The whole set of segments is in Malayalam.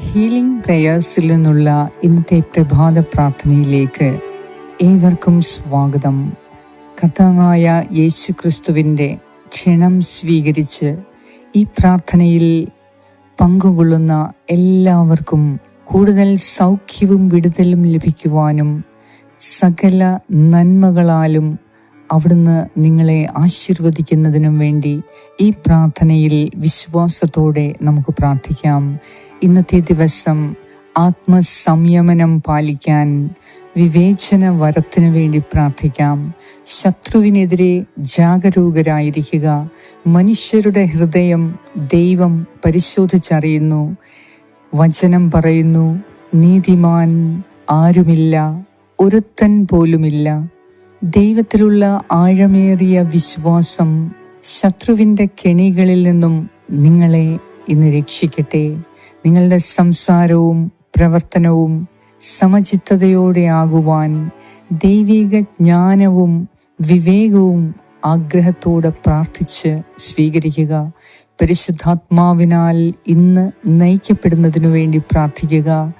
ഹീലിംഗ് പ്രേയേഴ്സിൽ നിന്നുള്ള ഇന്നത്തെ പ്രഭാത പ്രാർത്ഥനയിലേക്ക് ഏവർക്കും സ്വാഗതം. കർത്താവായ യേശു ക്രിസ്തുവിന്റെ ക്ഷണം സ്വീകരിച്ച് ഈ പ്രാർത്ഥനയിൽ പങ്കുകൊള്ളുന്ന എല്ലാവർക്കും കൂടുതൽ സൗഖ്യവും വിടുതലും ലഭിക്കുവാനും സകല നന്മകളാലും അവിടുന്ന് നിങ്ങളെ ആശീർവദിക്കുന്നതിനും വേണ്ടി ഈ പ്രാർത്ഥനയിൽ വിശ്വാസത്തോടെ നമുക്ക് പ്രാർത്ഥിക്കാം. ഇന്നത്തെ ദിവസം ആത്മസംയമനം പാലിക്കാൻ വിവേചന വരത്തിനു വേണ്ടി പ്രാർത്ഥിക്കാം. ശത്രുവിനെതിരെ ജാഗരൂകരായിരിക്കുക. മനുഷ്യരുടെ ഹൃദയം ദൈവം പരിശോധിച്ചറിയുന്നു. വചനം പറയുന്നു നീതിമാൻ ആരുമില്ല ഒരുത്തൻ പോലുമില്ല. ദൈവത്തിലുള്ള ആഴമേറിയ വിശ്വാസം ശത്രുവിന്റെ കെണികളിൽ നിന്നും നിങ്ങളെ ഇന്ന് രക്ഷിക്കട്ടെ. നിങ്ങളുടെ സംസാരവും പ്രവർത്തനവും സമചിത്തതയോടെ ആകുവാൻ ദൈവിക ജ്ഞാനവും വിവേകവും ആഗ്രഹത്തോടെ പ്രാർത്ഥിച്ച് സ്വീകരിക്കുക. പരിശുദ്ധാത്മാവിനാൽ ഇന്ന് നയിക്കപ്പെടുന്നതിനു വേണ്ടി പ്രാർത്ഥിക്കുക.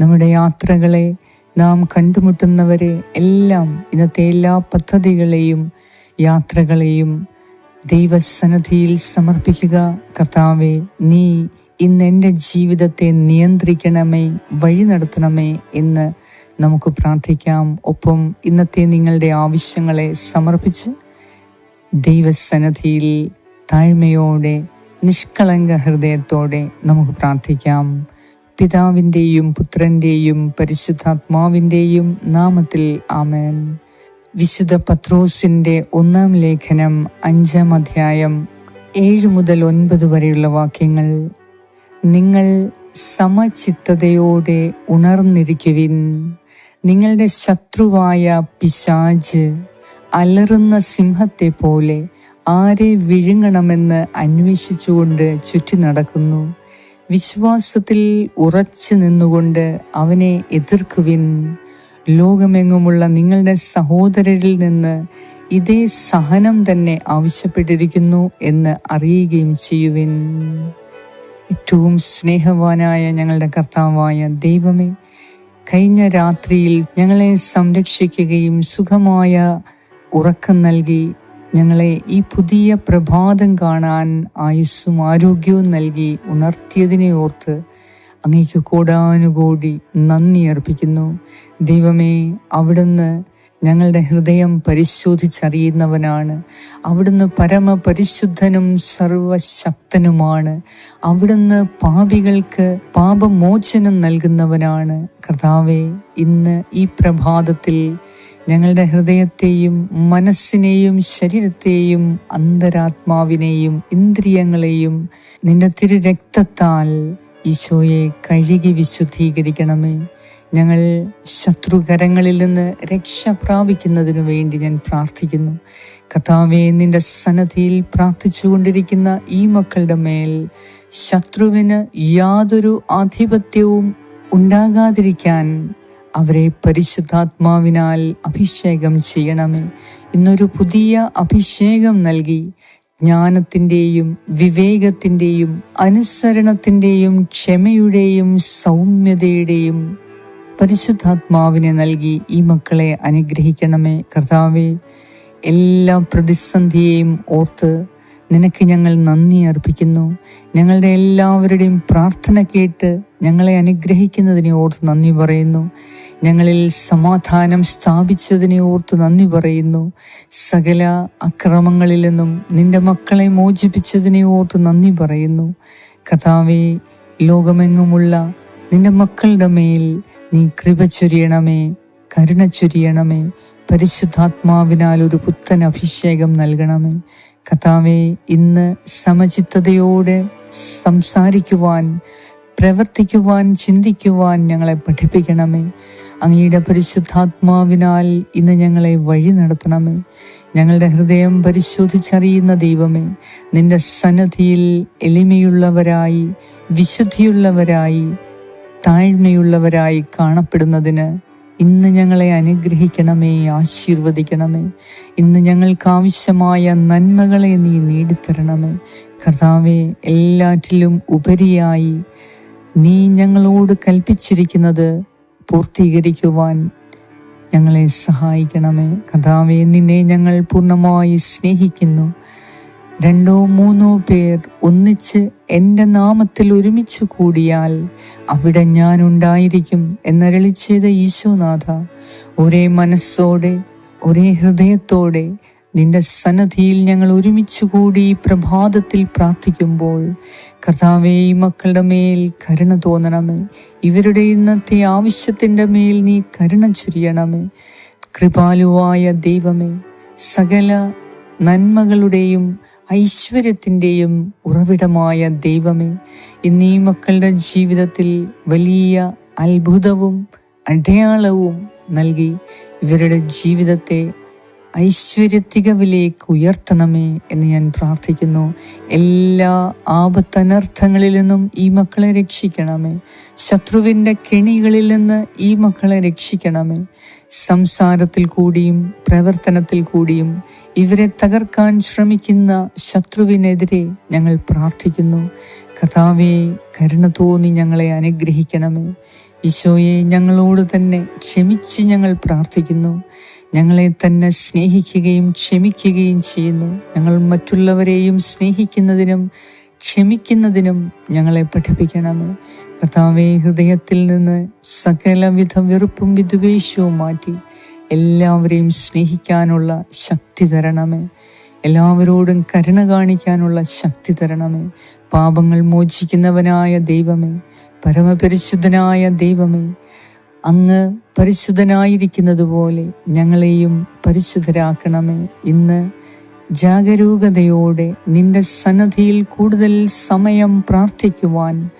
നമ്മുടെ യാത്രകളെ നാം കണ്ടുമുട്ടുന്നവരെ എല്ലാം ഇന്നത്തെ എല്ലാ പദ്ധതികളെയും യാത്രകളെയും ദൈവസന്നദ്ധിയിൽ സമർപ്പിക്കുക. കർത്താവെ നീ ഇന്ന് എന്റെ ജീവിതത്തെ നിയന്ത്രിക്കണമേ വഴി നടത്തണമേ എന്ന് നമുക്ക് പ്രാർത്ഥിക്കാം. ഒപ്പം ഇന്നത്തെ നിങ്ങളുടെ ആവശ്യങ്ങളെ സമർപ്പിച്ച് ദൈവസന്നദ്ധിയിൽ താഴ്മയോടെ നിഷ്കളങ്ക ഹൃദയത്തോടെ നമുക്ക് പ്രാർത്ഥിക്കാം. പിതാവിന്റെയും പുത്രന്റെയും പരിശുദ്ധാത്മാവിന്റെയും നാമത്തിൽ ആമേൻ. വിശുദ്ധ പത്രോസിന്റെ ഒന്നാം ലേഖനം അഞ്ചാം അധ്യായം ഏഴ് മുതൽ ഒൻപത് വരെയുള്ള വാക്യങ്ങൾ. നിങ്ങൾ സമചിത്തതയോടെ ഉണർന്നിരിക്കുവിൻ. നിങ്ങളുടെ ശത്രുവായ പിശാജ് അലറുന്ന സിംഹത്തെ പോലെ ആരെ വിഴുങ്ങണമെന്ന് അന്വേഷിച്ചുകൊണ്ട് ചുറ്റി നടക്കുന്നു വിശ്വാസത്തിൽ ഉറച്ചു നിന്നുകൊണ്ട് അവനെ എതിർക്കുവിൻ. ലോകമെങ്ങുമുള്ള നിങ്ങളുടെ സഹോദരരിൽ നിന്ന് ഇതേ സഹനം തന്നെ ആവശ്യപ്പെട്ടിരിക്കുന്നു എന്ന് അറിയുകയും ചെയ്യുവിൻ. ഏറ്റവും സ്നേഹവാനായ ഞങ്ങളുടെ കർത്താവായ ദൈവമേ കഴിഞ്ഞ രാത്രിയിൽ ഞങ്ങളെ സംരക്ഷിക്കുകയും സുഖമായ ഉറക്കം നൽകി ഞങ്ങളെ ഈ പുതിയ പ്രഭാതം കാണാൻ ആയുസ്സും ആരോഗ്യവും നൽകി ഉണർത്തിയതിനെ ഓർത്ത് അങ്ങേക്ക് കോടാനുകോടി നന്ദി അർപ്പിക്കുന്നു. ദൈവമേ അവിടുന്ന് ഞങ്ങളുടെ ഹൃദയം പരിശോധിച്ചറിയുന്നവനാണ്. അവിടുന്ന് പരമപരിശുദ്ധനും സർവശക്തനുമാണ്. അവിടുന്ന് പാപികൾക്ക് പാപമോചനം നൽകുന്നവനാണ്. കർത്താവെ ഇന്ന് ഈ പ്രഭാതത്തിൽ ഞങ്ങളുടെ ഹൃദയത്തെയും മനസ്സിനെയും ശരീരത്തെയും അന്തരാത്മാവിനെയും ഇന്ദ്രിയങ്ങളെയും നിന്റെ തിരു രക്തത്താൽ ഈശോയെ കഴുകി വിശുദ്ധീകരിക്കണമേ. ഞങ്ങൾ ശത്രുകരങ്ങളിൽ നിന്ന് രക്ഷ പ്രാപിക്കുന്നതിനു വേണ്ടി ഞാൻ പ്രാർത്ഥിക്കുന്നു. കഥാവെ നിന്റെ സന്നദ്ധിയിൽ പ്രാർത്ഥിച്ചുകൊണ്ടിരിക്കുന്ന ഈ മക്കളുടെ മേൽ ശത്രുവിന് യാതൊരു ആധിപത്യവും ഉണ്ടാകാതിരിക്കാൻ അവരെ പരിശുദ്ധാത്മാവിനാൽ അഭിഷേകം ചെയ്യണമേ. ഇന്നൊരു പുതിയ അഭിഷേകം നൽകി. ജ്ഞാനത്തിന്റെയും വിവേകത്തിന്റെയും അനുസരണത്തിന്റെയും ക്ഷമയുടെയും സൗമ്യതയുടെയും പരിശുദ്ധാത്മാവിനെ നൽകി ഈ മക്കളെ അനുഗ്രഹിക്കണമേ. കർത്താവെ എല്ലാ പ്രതിസന്ധിയെയും ഓർത്ത് നിനക്ക് ഞങ്ങൾ നന്ദി അർപ്പിക്കുന്നു. ഞങ്ങളുടെ എല്ലാവരുടെയും പ്രാർത്ഥന കേട്ട് ഞങ്ങളെ അനുഗ്രഹിക്കുന്നതിനെ ഓർത്ത് നന്ദി പറയുന്നു. ഞങ്ങളിൽ സമാധാനം സ്ഥാപിച്ചതിനെ ഓർത്ത് നന്ദി പറയുന്നു. സകല അക്രമങ്ങളിൽ നിന്നും നിന്റെ മക്കളെ മോചിപ്പിച്ചതിനെ ഓർത്ത് നന്ദി പറയുന്നു. കഥാവെ ലോകമെങ്ങുമുള്ള നിന്റെ മക്കളുടെ മേൽ നീ കൃപ ചൊരിയണമേ കരുണ ചൊരിയണമേ പരിശുദ്ധാത്മാവിനാൽ ഒരു പുത്തൻ അഭിഷേകം നൽകണമേ. കഥാവെ ഇന്ന് സമചിത്തതയോടെ സംസാരിക്കുവാൻ പ്രവർത്തിക്കുവാൻ ചിന്തിക്കുവാൻ ഞങ്ങളെ പഠിപ്പിക്കണമേ. അങ്ങയുടെ പരിശുദ്ധാത്മാവിനാൽ ഇന്ന് ഞങ്ങളെ വഴി നടത്തണമേ. ഞങ്ങളുടെ ഹൃദയം പരിശോധിച്ചറിയുന്ന ദൈവമേ നിന്റെ സന്നദ്ധിയിൽ എളിമയുള്ളവരായി വിശുദ്ധിയുള്ളവരായി താഴ്മയുള്ളവരായി കാണപ്പെടുന്നതിന് ഇന്ന് ഞങ്ങളെ അനുഗ്രഹിക്കണമേ ആശീർവദിക്കണമേ. ഇന്ന് ഞങ്ങൾക്ക് ആവശ്യമായ നന്മകളെ നീ നേടിത്തരണമേ. കർത്താവെ എല്ലാറ്റിലും ഉപരിയായി നീ ഞങ്ങളോട് കൽപ്പിച്ചിരിക്കുന്നത് പൂർത്തീകരിക്കുവാൻ ഞങ്ങളെ സഹായിക്കണമേ. കഥാവെ നിന്നെ ഞങ്ങൾ പൂർണമായി സ്നേഹിക്കുന്നു. രണ്ടോ മൂന്നോ പേർ ഒന്നിച്ച് എന്റെ നാമത്തിൽ ഒരുമിച്ച് കൂടിയാൽ അവിടെ ഞാൻ ഉണ്ടായിരിക്കും എന്നരളി ചെയ്ത ഈശോനാഥ. ഒരേ മനസ്സോടെ ഒരേ ഹൃദയത്തോടെ നിന്റെ സന്നദ്ധിയിൽ ഞങ്ങൾ ഒരുമിച്ച് കൂടി പ്രഭാതത്തിൽ പ്രാർത്ഥിക്കുമ്പോൾ കർത്താവേ ഈ മക്കളുടെ മേൽ കരുണ തോന്നണമേ. ഇവരുടെ ഇന്നത്തെ ആവശ്യത്തിന്റെ മേൽ നീ കരുണ ചുരിയണമേ. കൃപാലുവായ ദൈവമേ സകല നന്മകളുടെയും ഐശ്വര്യത്തിന്റെയും ഉറവിടമായ ദൈവമേ എന്നീ മക്കളുടെ ജീവിതത്തിൽ വലിയ അത്ഭുതവും അടയാളവും നൽകി ഇവരുടെ ജീവിതത്തെ ഐശ്വര്യത്തികവിലേക്ക് ഉയർത്തണമേ എന്ന് ഞാൻ പ്രാർത്ഥിക്കുന്നു. എല്ലാ ആപത്തനർത്ഥങ്ങളിൽ നിന്നും ഈ മക്കളെ രക്ഷിക്കണമേ. ശത്രുവിന്റെ കെണികളിൽ നിന്ന് ഈ മക്കളെ രക്ഷിക്കണമേ. സംസാരത്തിൽ കൂടിയും പ്രവർത്തനത്തിൽ കൂടിയും ഇവരെ തകർക്കാൻ ശ്രമിക്കുന്ന ശത്രുവിനെതിരെ ഞങ്ങൾ പ്രാർത്ഥിക്കുന്നു. കഥാവെ കരുണ തോന്നി ഞങ്ങളെ അനുഗ്രഹിക്കണമേ. ഈശോയെ ഞങ്ങളോട് തന്നെ ക്ഷമിച്ച് ഞങ്ങൾ പ്രാർത്ഥിക്കുന്നു. ഞങ്ങളെ തന്നെ സ്നേഹിക്കുകയും ക്ഷമിക്കുകയും ചെയ്യുന്നു. ഞങ്ങൾ മറ്റുള്ളവരെയും സ്നേഹിക്കുന്നതിനും ക്ഷമിക്കുന്നതിനും ഞങ്ങളെ പഠിപ്പിക്കണമേ. കർത്താവെ ഹൃദയത്തിൽ നിന്ന് സകലവിധ വെറുപ്പും വിദ്വേഷവും മാറ്റി എല്ലാവരെയും സ്നേഹിക്കാനുള്ള ശക്തി തരണമേ. എല്ലാവരോടും കരുണ കാണിക്കാനുള്ള ശക്തി തരണമേ. പാപങ്ങൾ മോചിക്കുന്നവനായ ദൈവമേ പരമപരിശുദ്ധനായ ദൈവമേ അങ്ങ് പരിശുദ്ധനായിരിക്കുന്നത് പോലെ ഞങ്ങളെയും പരിശുദ്ധരാക്കണമേ. ഇന്ന് ജാഗരൂകതയോടെ നിന്റെ സന്നദ്ധിയിൽ കൂടുതൽ സമയം പ്രാർത്ഥിക്കുവാൻ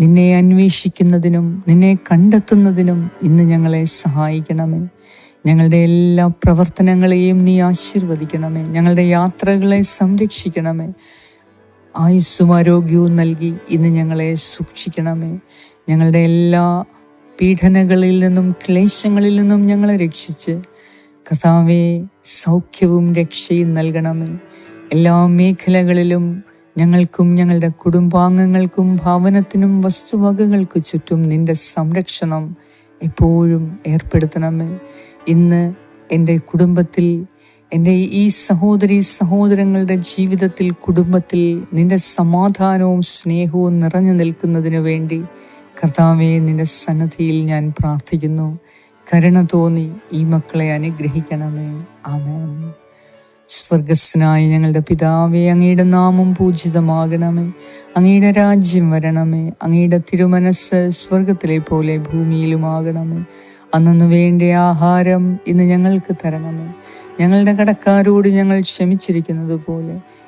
നിന്നെ അന്വേഷിക്കുന്നതിനും നിന്നെ കണ്ടെത്തുന്നതിനും ഇന്ന് ഞങ്ങളെ സഹായിക്കണമേ. ഞങ്ങളുടെ എല്ലാ പ്രവർത്തനങ്ങളെയും നീ ആശീർവദിക്കണമേ. ഞങ്ങളുടെ യാത്രകളെ സംരക്ഷിക്കണമേ. ആയുസ്സും ആരോഗ്യവും നൽകി ഇന്ന് ഞങ്ങളെ സൂക്ഷിക്കണമേ. ഞങ്ങളുടെ എല്ലാ പീഡനകളിൽ നിന്നും ക്ലേശങ്ങളിൽ നിന്നും ഞങ്ങളെ രക്ഷിച്ച് കർത്താവെ സൗഖ്യവും രക്ഷയും നൽകണമേ. എല്ലാ മേഖലകളിലും ഞങ്ങൾക്കും ഞങ്ങളുടെ കുടുംബാംഗങ്ങൾക്കും ഭവനത്തിനും വസ്തുവകകൾക്ക് ചുറ്റും നിന്റെ സംരക്ഷണം എപ്പോഴും ഏർപ്പെടുത്തണമേ. ഇന്ന് എന്റെ കുടുംബത്തിൽ എന്റെ ഈ സഹോദരി സഹോദരങ്ങളുടെ ജീവിതത്തിൽ കുടുംബത്തിൽ നിന്റെ സമാധാനവും സ്നേഹവും നിറഞ്ഞു നിൽക്കുന്നതിന് വേണ്ടി കർത്താവെ നിന്റെ സന്നദ്ധിയിൽ ഞാൻ പ്രാർത്ഥിക്കുന്നു. കരുണ തോന്നി ഈ മക്കളെ അനുഗ്രഹിക്കണമേ. ആമേൻ. സ്വർഗസ്നായ ഞങ്ങളുടെ പിതാവെ അങ്ങയുടെ നാമം പൂജിതമാകണമേ. അങ്ങയുടെ രാജ്യം വരണമേ. അങ്ങയുടെ തിരുമനസ് സ്വർഗത്തിലെ പോലെ ഭൂമിയിലുമാകണമേ. അന്നു വേണ്ട ആഹാരം ഇന്ന് ഞങ്ങൾക്ക് തരണമേ. ഞങ്ങളുടെ കടക്കാരോട് ഞങ്ങൾ ക്ഷമിച്ചിരിക്കുന്നത് പോലെ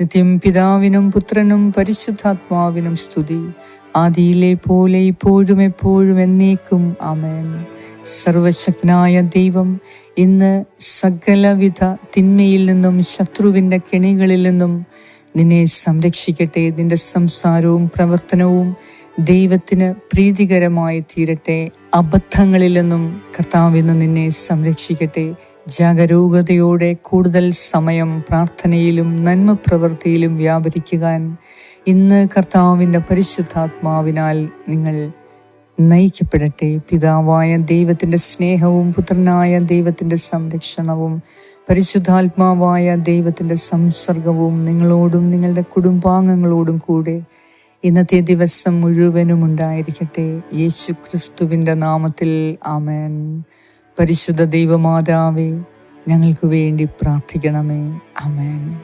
നിത്യം പിതാവിനും പുത്രനും പരിശുദ്ധാത്മാവിനും സ്തുതി. ആദിയിലെ പോലെ ഇപ്പോഴും എപ്പോഴും എന്നേക്കും ആമേൻ. സർവശക്തനായ ദൈവം ഇന്ന് സകലവിധ തിന്മയിൽ നിന്നും ശത്രുവിന്റെ കെണികളിൽ നിന്നും നിന്നെ സംരക്ഷിക്കട്ടെ. നിന്റെ സംസാരവും പ്രവർത്തനവും ദൈവത്തിന് പ്രീതികരമായി തീരട്ടെ. അബദ്ധങ്ങളിൽ നിന്നും കർത്താവിന്ന് നിന്നെ സംരക്ഷിക്കട്ടെ. ജാഗരൂകതയോടെ കൂടുതൽ സമയം പ്രാർത്ഥനയിലും നന്മ പ്രവൃത്തിയിലും വ്യാപരിക്കുവാൻ ഇന്ന് കർത്താവിന്റെ പരിശുദ്ധാത്മാവിനാൽ നിങ്ങൾ നയിക്കപ്പെടട്ടെ. പിതാവായ ദൈവത്തിന്റെ സ്നേഹവും പുത്രനായ ദൈവത്തിന്റെ സംരക്ഷണവും പരിശുദ്ധാത്മാവായ ദൈവത്തിന്റെ സംസർഗവും നിങ്ങളോടും നിങ്ങളുടെ കുടുംബാംഗങ്ങളോടും കൂടെ ഇന്നത്തെ ദിവസം മുഴുവനും ഉണ്ടായിരിക്കട്ടെ. യേശു ക്രിസ്തുവിന്റെ നാമത്തിൽ ആമേൻ. പരിശുദ്ധ ദൈവമാതാവേ ഞങ്ങൾക്ക് വേണ്ടി പ്രാർത്ഥിക്കണമേ. ആമേൻ.